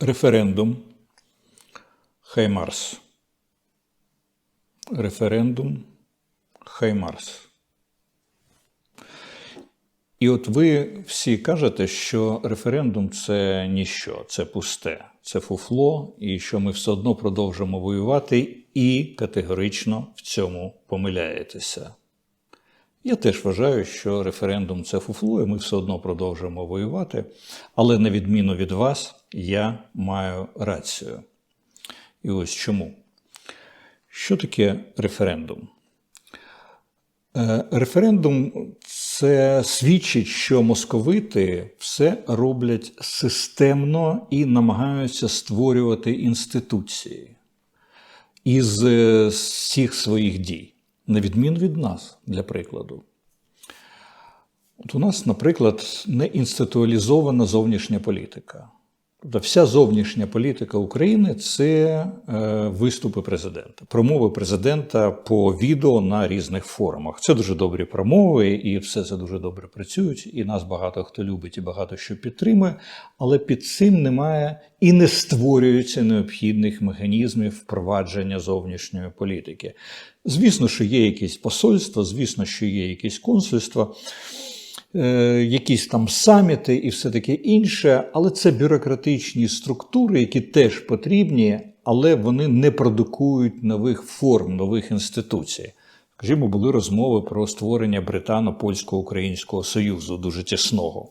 Референдум. Хаймарс. Референдум. Хаймарс. І от ви всі кажете, що референдум це ніщо, це пусте, це фуфло, і що ми все одно продовжимо воювати і категорично в цьому помиляєтеся. Я теж вважаю, що референдум це фуфло, і ми все одно продовжуємо воювати. Але на відміну від вас, я маю рацію. І ось чому. Що таке референдум? Е, Референдум це свідчить, що московити все роблять системно і намагаються створювати інституції із е, всіх своїх дій, на відміну від нас, для прикладу. От у нас, наприклад, не інституалізована зовнішня політика. Вся зовнішня політика України це е, виступи президента, промови президента по відео на різних форумах. Це дуже добрі промови, і все це дуже добре працюють. І нас багато хто любить і багато що підтримує. Але під цим немає і не створюється необхідних механізмів впровадження зовнішньої політики. Звісно, що є якісь посольства, звісно, що є якісь консульства. Е, якісь там саміти і все таке інше, але це бюрократичні структури, які теж потрібні, але вони не продукують нових форм, нових інституцій. Скажімо, були розмови про створення Британо-Польсько-Українського Союзу, дуже тісного.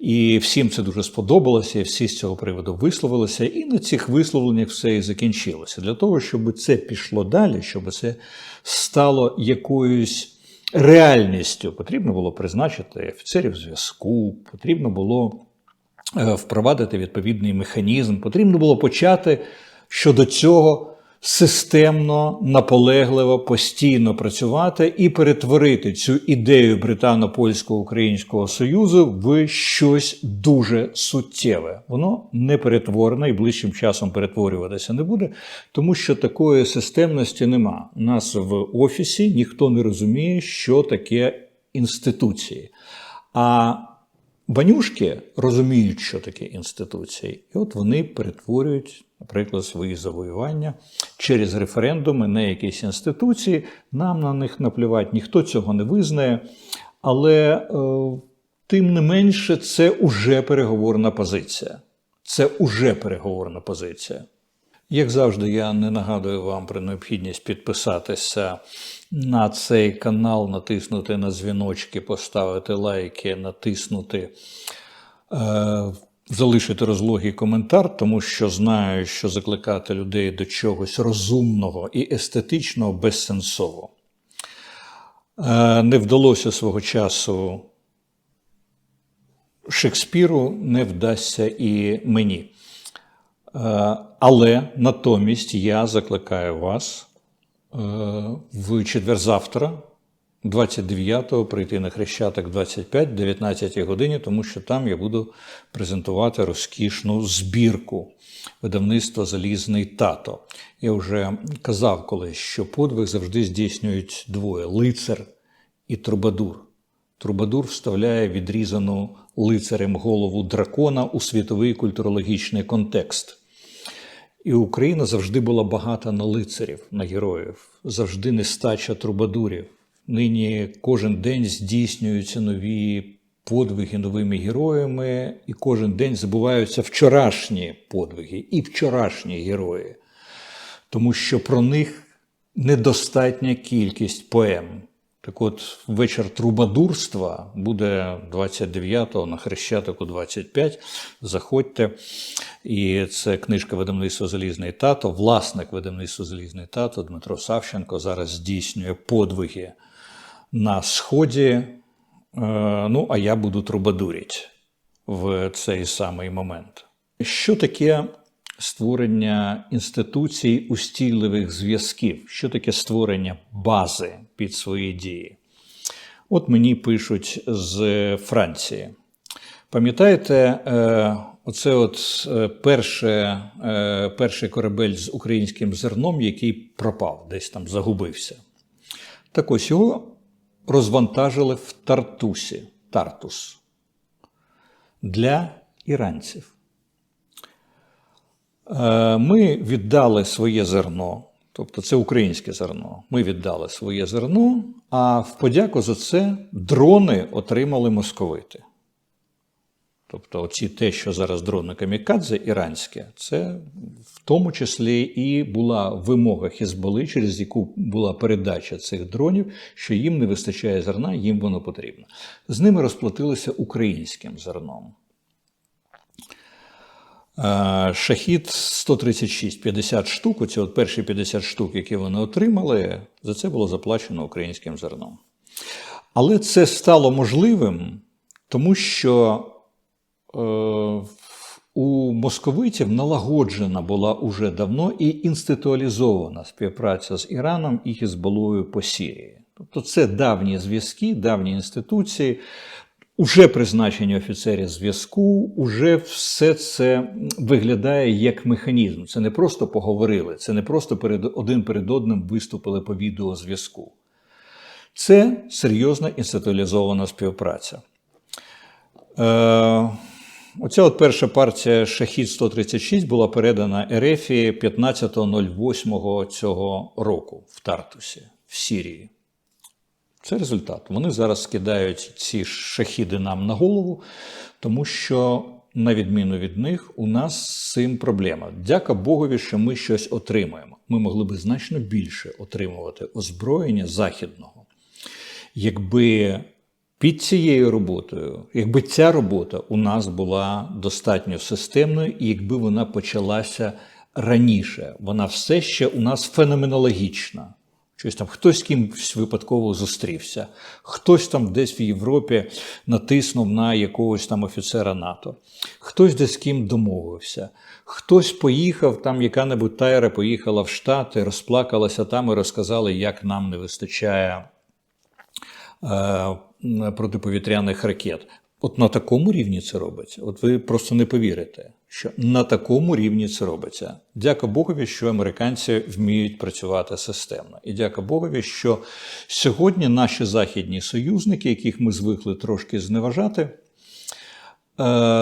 І всім це дуже сподобалося, і всі з цього приводу висловилися, і на цих висловленнях все і закінчилося. Для того, щоб це пішло далі, щоб це стало якоюсь реальністю. Потрібно було призначити офіцерів зв'язку, потрібно було е, впровадити відповідний механізм, потрібно було почати щодо цього системно, наполегливо, постійно працювати і перетворити цю ідею Британо-Польсько-Українського Союзу в щось дуже суттєве. Воно не перетворене і ближчим часом перетворюватися не буде, тому що такої системності нема. Нас в офісі ніхто не розуміє, що таке інституції. А Банюшки розуміють, що таке інституції, і от вони перетворюють, наприклад, свої завоювання через референдуми на якісь інституції. Нам на них наплювати, ніхто цього не визнає. Але е, тим не менше, це уже переговорна позиція. Це уже переговорна позиція. Як завжди, я не нагадую вам про необхідність підписатися на цей канал, натиснути на дзвіночки, поставити лайки, натиснути, е, залишити розлогий коментар, тому що знаю, що закликати людей до чогось розумного і естетичного безсенсово. Е, не вдалося свого часу Шекспіру, не вдасться і мені. Е, але натомість я закликаю вас е, в четвер завтра, 29-го, прийти на Хрещатик 25, 19 годині, тому що там я буду презентувати розкішну збірку видавництва Залізний тато. Я вже казав колись, що подвиг завжди здійснюють двоє лицар і трубадур. Трубадур вставляє відрізану лицарем голову дракона у світовий культурологічний контекст. І Україна завжди була багата на лицарів, на героїв, завжди нестача трубадурів. Нині кожен день здійснюються нові подвиги новими героями, і кожен день забуваються вчорашні подвиги і вчорашні герої, тому що про них недостатня кількість поем. Так от вечір трубадурства буде 29-го на Хрещатику 25. Заходьте. І це книжка видавництва Залізний тато. Власник видавництва Залізний тато Дмитро Савченко зараз здійснює подвиги на Сході. Е, ну, а я буду трубадуріть в цей самий момент. Що таке створення інституцій устійливих зв'язків? Що таке створення бази під свої дії? От мені пишуть з Франції. Пам'ятаєте, е, оце от е, перше, перший корабель з українським зерном, який пропав, десь там загубився. Так ось його розвантажили в Тартусі, Тартус для іранців. Е, Ми віддали своє зерно, тобто це українське зерно. Ми віддали своє зерно, а в подяку за це дрони отримали московити. Тобто, оці те, що зараз дрони камікадзе іранське, це в тому числі і була вимога Хізболи, через яку була передача цих дронів, що їм не вистачає зерна, їм воно потрібно. З ними розплатилися українським зерном. Е, Шахід 136, 50 штук, оці от перші 50 штук, які вони отримали, за це було заплачено українським зерном. Але це стало можливим, тому що у московитів налагоджена була уже давно і інституалізована співпраця з Іраном і Хізболою по Сірії. Тобто це давні зв'язки, давні інституції, уже призначені офіцері зв'язку, уже все це виглядає як механізм. Це не просто поговорили, це не просто перед один перед одним виступили по відеозв'язку. Це серйозна інституалізована співпраця. Е, Оця от перша партія Шахід 136 була передана Ерефії 15.08 цього року в Тартусі, в Сірії. Це результат. Вони зараз скидають ці шахіди нам на голову, тому що, на відміну від них, у нас з цим проблема. Дяка Богові, що ми щось отримуємо. Ми могли би значно більше отримувати озброєння західного. Якби під цією роботою, якби ця робота у нас була достатньо системною, і якби вона почалася раніше, вона все ще у нас феноменологічна. Щось там хтось з кимось випадково зустрівся, хтось там десь в Європі натиснув на якогось там офіцера НАТО, хтось десь з ким домовився, хтось поїхав, там яка-небудь тайра поїхала в Штати, розплакалася там і розказали, як нам не вистачає е, протиповітряних ракет. От на такому рівні це робиться. От ви просто не повірите, що на такому рівні це робиться. Дяка Богові, що американці вміють працювати системно. І дяка Богові, що сьогодні наші західні союзники, яких ми звикли трошки зневажати,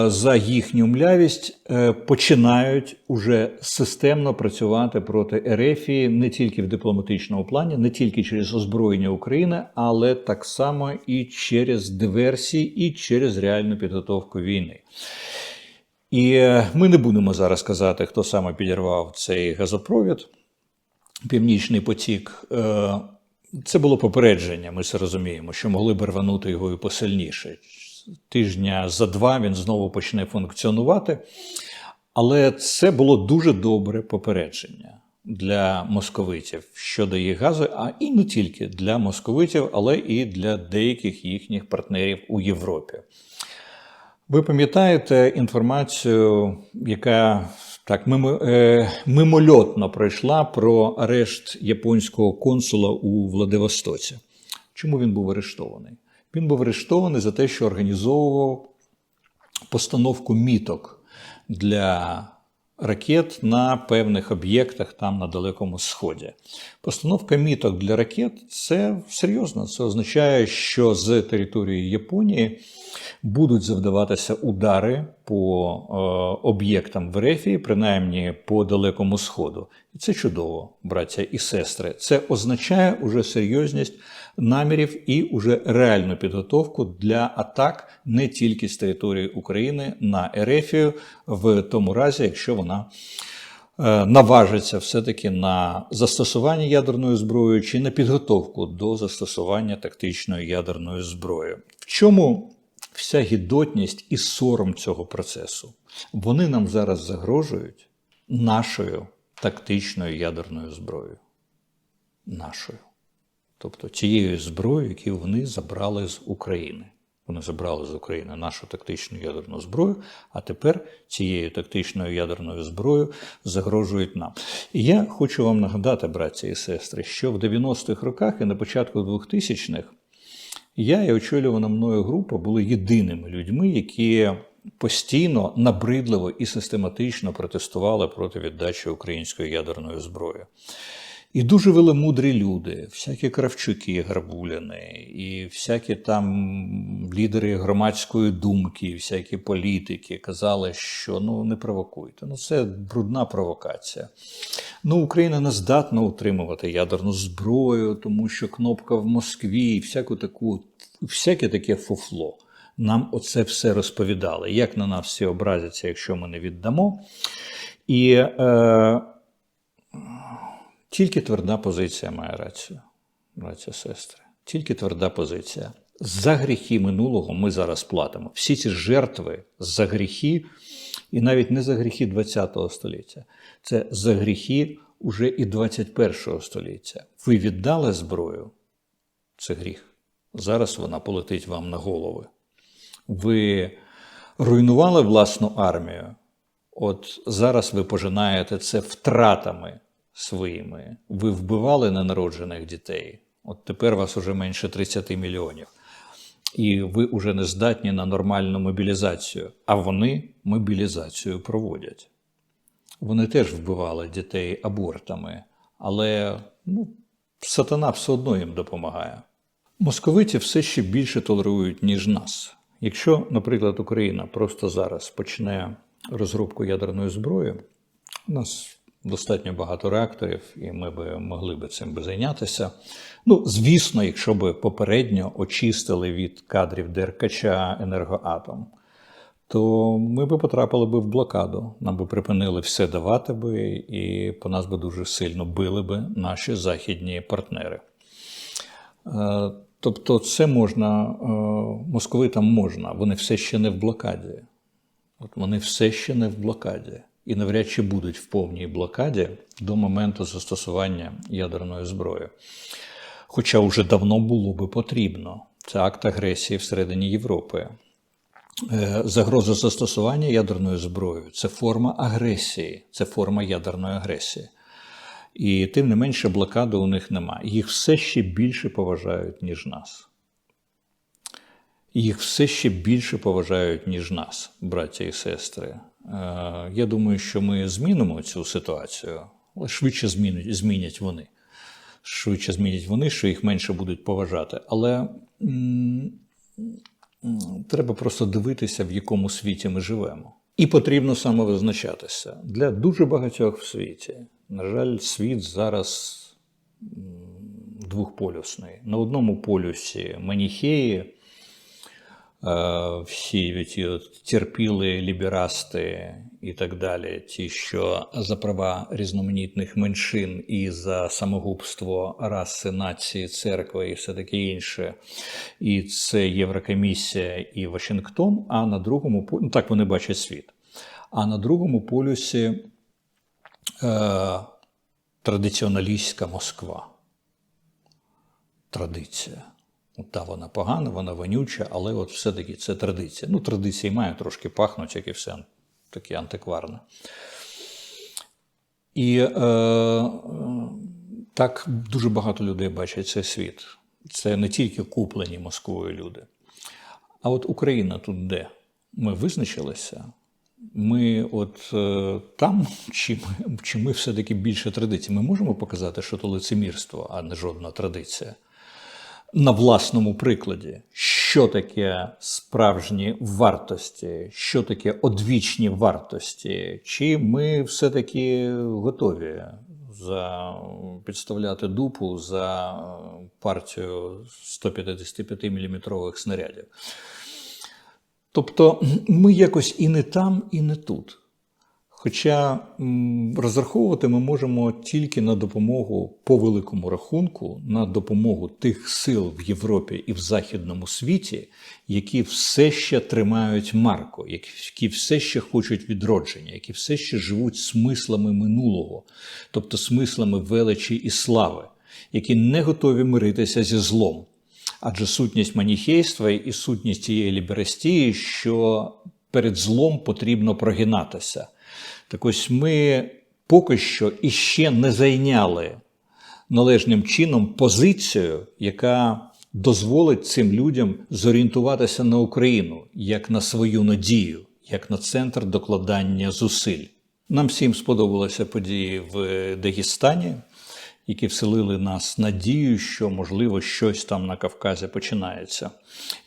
за їхню млявість е, починають уже системно працювати проти Ерефії не тільки в дипломатичному плані, не тільки через озброєння України, але так само і через диверсії, і через реальну підготовку війни. І е, ми не будемо зараз казати, хто саме підірвав цей газопровід, Північний потік. Е, Це було попередження, ми це розуміємо, що могли б рванути його і посильніше. Тижня за два він знову почне функціонувати. Але це було дуже добре попередження для московитів щодо їх газу, а і не тільки для московитів, але і для деяких їхніх партнерів у Європі. Ви пам'ятаєте інформацію, яка так е, мимольотно пройшла про арешт японського консула у Владивостоці? Чому він був арештований? Він був арештований за те, що організовував постановку міток для ракет на певних об'єктах там на Далекому Сході. Постановка міток для ракет це серйозно. Це означає, що з території Японії будуть завдаватися удари по е, об'єктам в Ерефії, принаймні по Далекому Сходу. І це чудово, браття і сестри. Це означає уже серйозність намірів і уже реальну підготовку для атак не тільки з території України на Ерефію, в тому разі, якщо вона е, наважиться все-таки на застосування ядерної зброї чи на підготовку до застосування тактичної ядерної зброї. В чому вся гідотність і сором цього процесу? Вони нам зараз загрожують нашою тактичною ядерною зброєю. Нашою. Тобто тією зброєю, яку вони забрали з України. Вони забрали з України нашу тактичну ядерну зброю, а тепер цією тактичною ядерною зброєю загрожують нам. І я хочу вам нагадати, братці і сестри, що в 90-х роках і на початку 2000-х я і очолювана мною група були єдиними людьми, які постійно набридливо і систематично протестували проти віддачі української ядерної зброї. І дуже велемудрі люди, всякі кравчуки Гарбуліни, і всякі там лідери громадської думки, всякі політики казали, що ну не провокуйте. Ну це брудна провокація. Ну, Україна не здатна утримувати ядерну зброю, тому що кнопка в Москві, і всяку таку, всяке таке фуфло. Нам оце все розповідали, як на нас всі образяться, якщо ми не віддамо. І е, тільки тверда позиція має рацію, браття сестри. Тільки тверда позиція. За гріхи минулого ми зараз платимо. Всі ці жертви за гріхи, і навіть не за гріхи ХХ століття, це за гріхи уже і 21 століття. Ви віддали зброю, це гріх. Зараз вона полетить вам на голови. Ви руйнували власну армію. От зараз ви пожинаєте це втратами своїми. Ви вбивали ненароджених дітей. От тепер вас уже менше 30 мільйонів. І ви вже не здатні на нормальну мобілізацію. А вони мобілізацію проводять. Вони теж вбивали дітей абортами, але ну, сатана все одно їм допомагає. Московиті все ще більше толерують, ніж нас. Якщо, наприклад, Україна просто зараз почне розробку ядерної зброї, у нас достатньо багато реакторів, і ми би могли би цим би зайнятися. Ну, звісно, якщо би попередньо очистили від кадрів Деркача енергоатом, то ми би потрапили би в блокаду. Нам би припинили все давати би, і по нас би дуже сильно били би наші західні партнери. Е, Тобто, це можна, е, московитам можна, вони все ще не в блокаді. От вони все ще не в блокаді і навряд чи будуть в повній блокаді до моменту застосування ядерної зброї. Хоча вже давно було би потрібно. Це акт агресії всередині Європи. Е, Загроза застосування ядерної зброї це форма агресії, це форма ядерної агресії. І тим не менше блокади у них немає. Їх все ще більше поважають, ніж нас. Їх все ще більше поважають, ніж нас, браття і сестри. Е, Я думаю, що ми змінимо цю ситуацію, але швидше змінять, змінять вони. Швидше змінять вони, що їх менше будуть поважати. Але м, м, треба просто дивитися, в якому світі ми живемо. І потрібно самовизначатися для дуже багатьох в світі. На жаль, світ зараз двохполюсний. На одному полюсі маніхеї, всі ті терпіли ліберасти і так далі, ті, що за права різноманітних меншин і за самогубство раси, нації, церкви і все таке інше. І це Єврокомісія і Вашингтон. А на другому ну так вони бачать світ. А на другому полюсі е, традиціоналістська Москва. Традиція. От Та вона погана, вона вонюча, але от все-таки це традиція. Ну, традиції має трошки пахнуть, як і все таке антикварне. І е, так дуже багато людей бачать цей світ. Це не тільки куплені Москвою люди. А от Україна тут де? Ми визначилися. Ми от е, там, чи ми, чи ми все-таки більше традицій? Ми можемо показати, що то лицемірство, а не жодна традиція. На власному прикладі, що таке справжні вартості, що таке одвічні вартості, чи ми все-таки готові за підставляти дупу за партію 155-мм снарядів. Тобто ми якось і не там, і не тут. Хоча розраховувати ми можемо тільки на допомогу по великому рахунку, на допомогу тих сил в Європі і в Західному світі, які все ще тримають марку, які все ще хочуть відродження, які все ще живуть смислами минулого, тобто смислами величі і слави, які не готові миритися зі злом. Адже сутність маніхейства і сутність цієї ліберастії, що перед злом потрібно прогинатися. Так ось ми поки що іще не зайняли належним чином позицію, яка дозволить цим людям зорієнтуватися на Україну як на свою надію, як на центр докладання зусиль. Нам всім сподобалися події в Дагестані. Які вселили нас надію, що можливо щось там на Кавказі починається.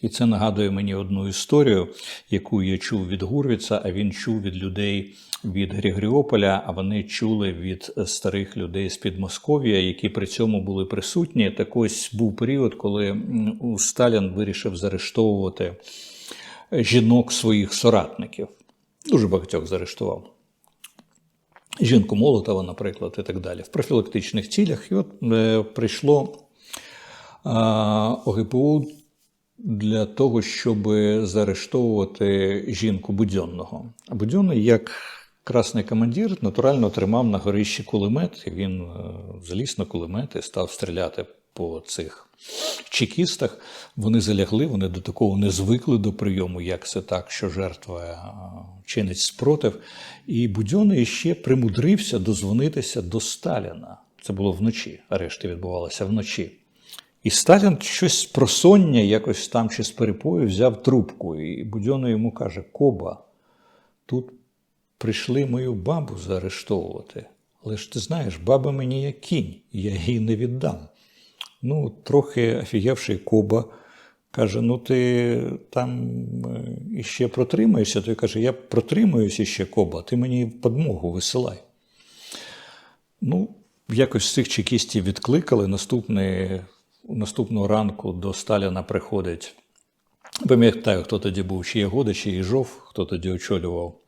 І це нагадує мені одну історію, яку я чув від Гурвіца, а він чув від людей від Григоріополя, а вони чули від старих людей з Підмосков'я, які при цьому були присутні. Так ось був період, коли Сталін вирішив заарештовувати жінок своїх соратників. Дуже багатьох заарештував. Жінку Молотова, наприклад, і так далі, в профілактичних цілях. І от е, прийшло е, ОГПУ для того, щоб заарештовувати жінку Будьонного. А Будьонний, як красний командир, натурально тримав на горищі кулемет. Він е, заліз на кулемет і став стріляти по цих чекістах. Вони залягли, вони до такого не звикли до прийому, як це так, що жертва е, чинить спротив. І Будьонний ще примудрився дозвонитися до Сталіна. Це було вночі. Арешти відбувалися вночі. І Сталін щось з просоння, якось там чи з перепою взяв трубку. І Будьонний йому каже: Коба, тут прийшли мою бабу заарештовувати. Але ж ти знаєш, баба мені як кінь, я її не віддам. Ну, трохи офігівший Коба каже: Ну, ти там е, іще протримаєшся. Той каже, я протримаюся ще Коба, ти мені подмогу висилай. Ну, якось цих чекістів відкликали. Наступний, наступного ранку до Сталіна приходить. Пам'ятаю, хто тоді був, чи Ягода, чи Їжов, хто тоді очолював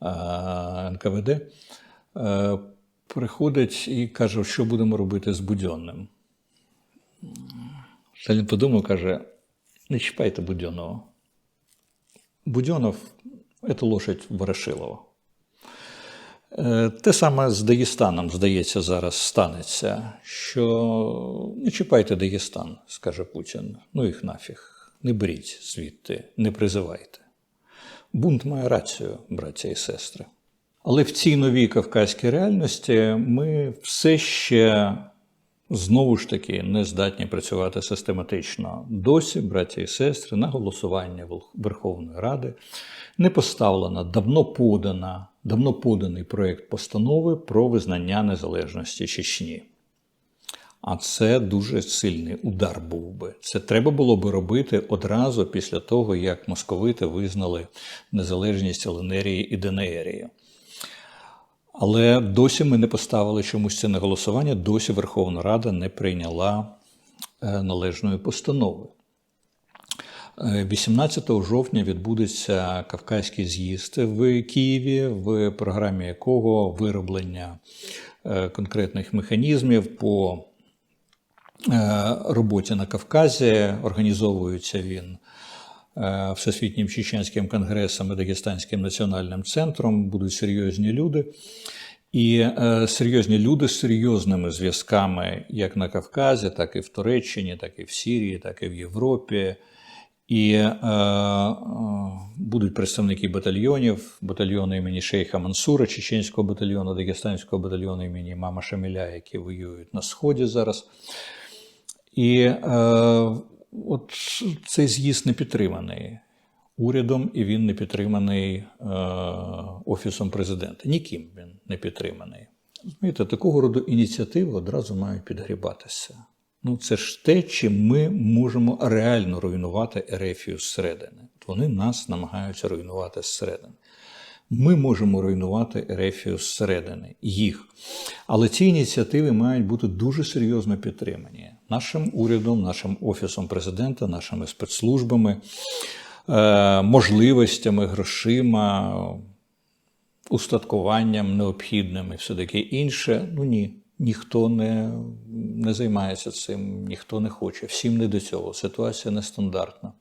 а, НКВД. Е, приходить і каже, що будемо робити з Будьонним. Сталін подумав, каже: не чіпайте Будьонного. Будьонов – це лошадь Ворошилова. Е, Те саме з Дагестаном, здається, зараз станеться, що не чіпайте Дагестан, скаже Путін. Ну їх нафіг. Не беріть звідти, не призивайте. Бунт має рацію, браття і сестри. Але в цій новій кавказькій реальності ми все ще знову ж таки не здатні працювати систематично. Досі, браття і сестри, на голосування Верховної Ради не поставлена давно подана, давно поданий проєкт постанови про визнання незалежності Чечні. А це дуже сильний удар був би. Це треба було би робити одразу після того, як московити визнали незалежність Еленерії і Денеерії. Але досі ми не поставили чомусь це на голосування, досі Верховна Рада не прийняла е, належної постанови. Е, 18 жовтня відбудеться Кавказький з'їзд в Києві, в програмі якого вироблення е, конкретних механізмів по е, роботі на Кавказі. Організовується він е, Всесвітнім Чеченським конгресом і Дагестанським національним центром. Будуть серйозні люди. І е, серйозні люди з серйозними зв'язками як на Кавказі, так і в Туреччині, так і в Сірії, так і в Європі. І е, е, будуть представники батальйонів, батальйону імені Шейха Мансура, чеченського батальйону, Дагестанського батальйону імені Мама Шаміля, які воюють на Сході зараз. І е, от цей з'їзд не підтриманий урядом, і він не підтриманий е, Офісом президента. Ніким він не підтриманий. Розумієте, такого роду ініціативи одразу мають підгрібатися. Ну, це ж те, чим ми можемо реально руйнувати Ерефію зсередини. Вони нас намагаються руйнувати зсередини. Ми можемо руйнувати Ерефію зсередини, їх. Але ці ініціативи мають бути дуже серйозно підтримані нашим урядом, нашим офісом президента, нашими спецслужбами, е, можливостями, грошима, устаткуванням необхідним і все таке інше. Ну ні. Ніхто не, не займається цим, ніхто не хоче. Всім не до цього. Ситуація нестандартна.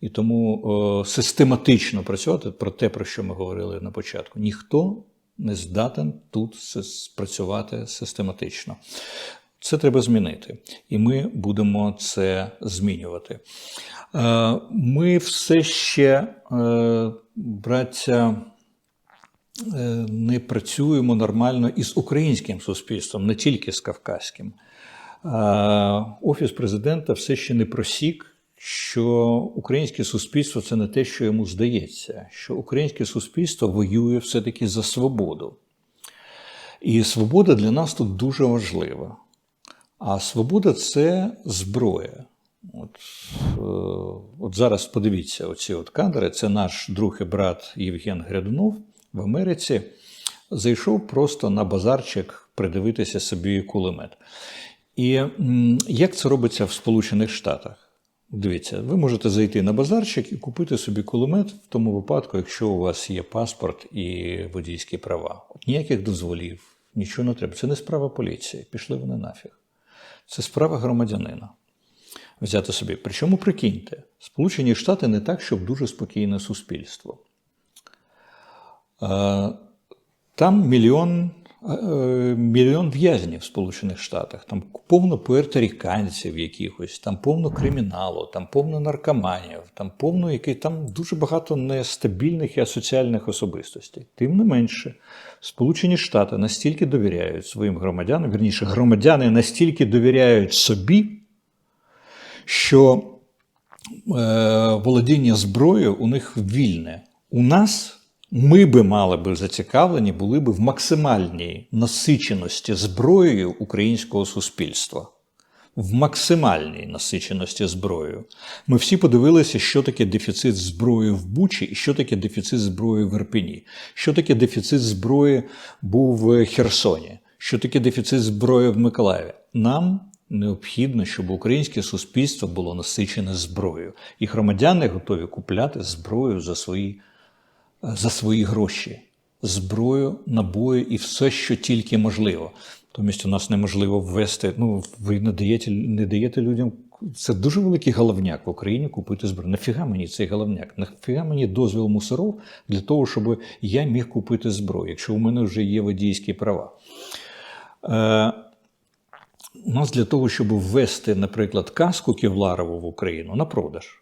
І тому о, систематично працювати про те, про що ми говорили на початку. Ніхто не здатен тут спрацювати систематично. Це треба змінити, і ми будемо це змінювати. Е, Ми все ще, е, браття, е, не працюємо нормально із українським суспільством, не тільки з кавказьким. Офіс президента все ще не просік, що українське суспільство це не те, що йому здається, що українське суспільство воює все-таки за свободу. І свобода для нас тут дуже важлива. А свобода це зброя. От, е, от зараз подивіться, оці от кадри. Це наш друг і брат Євген Грядунов в Америці. Зайшов просто на базарчик придивитися собі кулемет. І як це робиться в Сполучених Штатах? Дивіться, ви можете зайти на базарчик і купити собі кулемет в тому випадку, якщо у вас є паспорт і водійські права. Ніяких дозволів, нічого не треба. Це не справа поліції. Пішли вони нафіг. Це справа громадянина. Взяти собі. Причому прикиньте, Сполучені Штати не так, щоб дуже спокійне суспільство. Е, Там мільйон, мільйон в'язнів в Сполучених Штатах, там повно пуерторіканців якихось, там повно криміналу, там повно наркоманів, там повно який, там дуже багато нестабільних і асоціальних особистостей. Тим не менше, Сполучені Штати настільки довіряють своїм громадянам, вірніше, громадяни настільки довіряють собі, що е, володіння зброєю у них вільне. У нас ми би мали би зацікавлені були би в максимальній насиченості зброєю українського суспільства. В максимальній насиченості зброєю. Ми всі подивилися, що таке дефіцит зброї в Бучі і що таке дефіцит зброї в Ірпені, що таке дефіцит зброї був в Херсоні, що таке дефіцит зброї в Миколаєві. Нам необхідно, щоб українське суспільство було насичене зброєю, і громадяни готові купляти зброю за свої, за свої гроші, зброю, набої і все, що тільки можливо. Тобто у нас неможливо ввести. Ну, ви не даєте, не даєте людям. Це дуже великий головняк в Україні купити зброю. Нафіга мені цей головняк? Нафіга мені дозвіл мусоров для того, щоб я міг купити зброю, якщо у мене вже є водійські права. Е, у нас для того, щоб ввести, наприклад, каску Кевларову в Україну на продаж.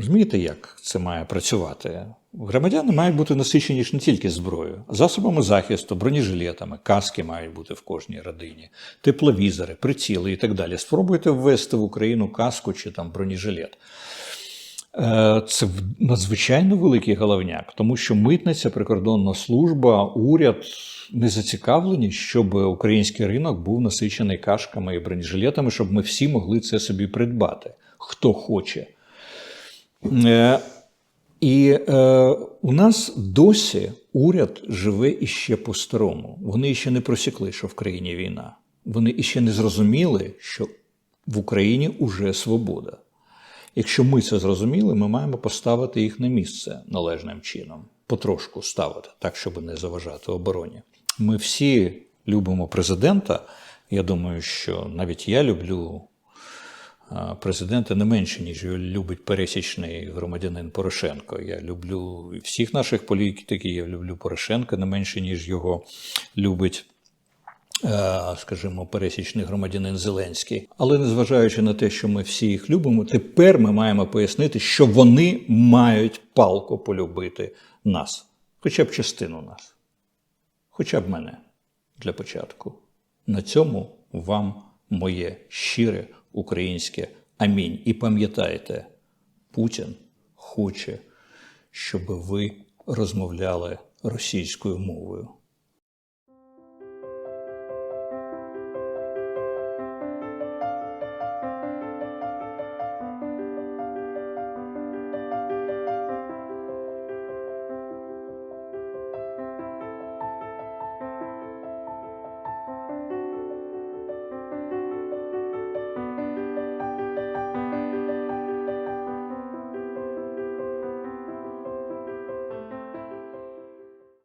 Розумієте, як це має працювати? Громадяни мають бути насичені ж не тільки зброєю, засобами захисту, бронежилетами, каски мають бути в кожній родині, тепловізори, приціли і так далі. Спробуйте ввести в Україну каску чи там бронежилет. Е, Це надзвичайно великий головняк, тому що митниця, прикордонна служба, уряд не зацікавлені, щоб український ринок був насичений кашками і бронежилетами, щоб ми всі могли це собі придбати, хто хоче. Е, І е, у нас досі уряд живе іще по-старому. Вони ще не просікли, що в країні війна. Вони іще не зрозуміли, що в Україні уже свобода. Якщо ми це зрозуміли, ми маємо поставити їх на місце належним чином, потрошку ставити, так, щоб не заважати обороні. Ми всі любимо президента. Я думаю, що навіть я люблю президента не менше, ніж його любить пересічний громадянин Порошенко. Я люблю всіх наших політиків, я люблю Порошенка не менше, ніж його любить. е, Скажімо, пересічний громадянин Зеленський. Але незважаючи на те, що ми всі їх любимо, тепер ми маємо пояснити, що вони мають палко полюбити нас, хоча б частину нас, хоча б мене для початку. На цьому вам моє щире українське амінь. І пам'ятайте, Путін хоче, щоб ви розмовляли російською мовою.